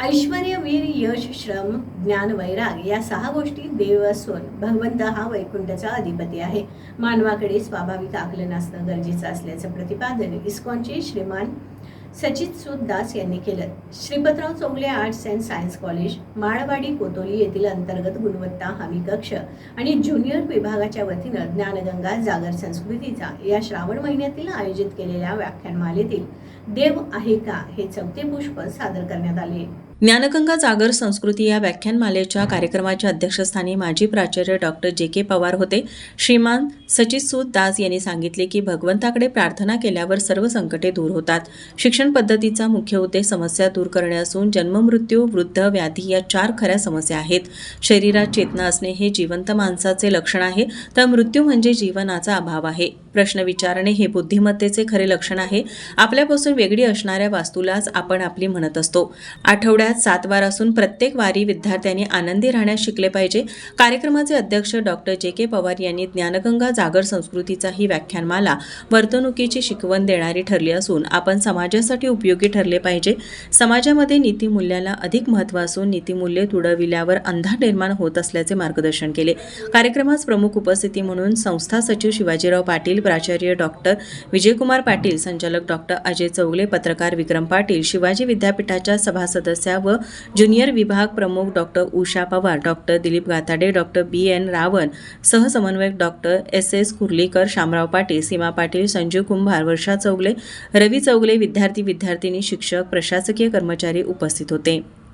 ऐश्वर वीर यश श्रम ज्ञान वैराग या सहा गोष्टी देव असून भगवंत हा वैकुंठाचा अधिपती आहे. मानवाकडे स्वाभाविक आकलन असणं गरजेचं असल्याचं प्रतिपादन इस्कॉनचे श्रीमान सचित सूद दास यांनी केलं. Shripatrao Chongale arts and science college Malwadi Kotoli येथील अंतर्गत गुणवत्ता हमी कक्ष आणि ज्युनियर विभागाच्या वतीनं ज्ञानगंगा जागर संस्कृतीचा या श्रावण महिन्यातील आयोजित केलेल्या व्याख्यानमालेतील देव आहे का हे चौथे पुष्प सादर करण्यात आले. ज्ञानगंगा जागर संस्कृती या व्याख्यानमालेच्या कार्यक्रमाच्या अध्यक्षस्थानी माजी प्राचार्य डॉक्टर जे के पवार होते. श्रीमान सचित दास यांनी सांगितले की भगवंताकडे प्रार्थना केल्यावर सर्व संकटे दूर होतात. शिक्षण पद्धतीचा मुख्य उद्देश समस्या दूर करणे असून जन्ममृत्यू वृद्ध व्याधी या चार खऱ्या समस्या आहेत. शरीरात चेतना असणे हे जिवंत माणसाचे लक्षण आहे तर मृत्यू म्हणजे जीवनाचा अभाव आहे. प्रश्न विचारणे हे बुद्धिमत्तेचे खरे लक्षण आहे. आपल्यापासून वेगळी असणाऱ्या वास्तूलाच आपण आपली म्हणत असतो. आठवड्यात सात वार असून प्रत्येक वारी विद्यार्थ्यांनी आनंदी राहण्यास शिकले पाहिजे. कार्यक्रमाचे अध्यक्ष डॉक्टर जे. के. पवार यांनी ज्ञानगंगा जागर संस्कृतीचा ही व्याख्यानमाला वर्तणुकीची शिकवण देणारी ठरली असून आपण समाजासाठी उपयोगी ठरले पाहिजे. समाजामध्ये नीतिमूल्याला अधिक महत्त्व असून नीतिमूल्ये तुडविल्यावर अंधार निर्माण होत असल्याचे मार्गदर्शन केले. कार्यक्रमास प्रमुख उपस्थिती म्हणून संस्था सचिव शिवाजीराव पाटील प्राचार्य डॉक्टर विजयकुमार पाटील संचालक डॉक्टर अजय चौगले पत्रकार विक्रम पाटील शिवाजी विद्यापीठाच्या सभा सदस्या व ज्युनियर विभाग प्रमुख doctor Usha Pawar doctor Dilip Gatade doctor B. N. Ravan सहसमन्वयक doctor S. S. Kurlikar Shamrao Patil Seema Patil Sanjeev Kumbhar Varsha Chougale Ravi Chougale विद्यार्थी विद्यार्थिनी शिक्षक प्रशासकीय कर्मचारी उपस्थित होते.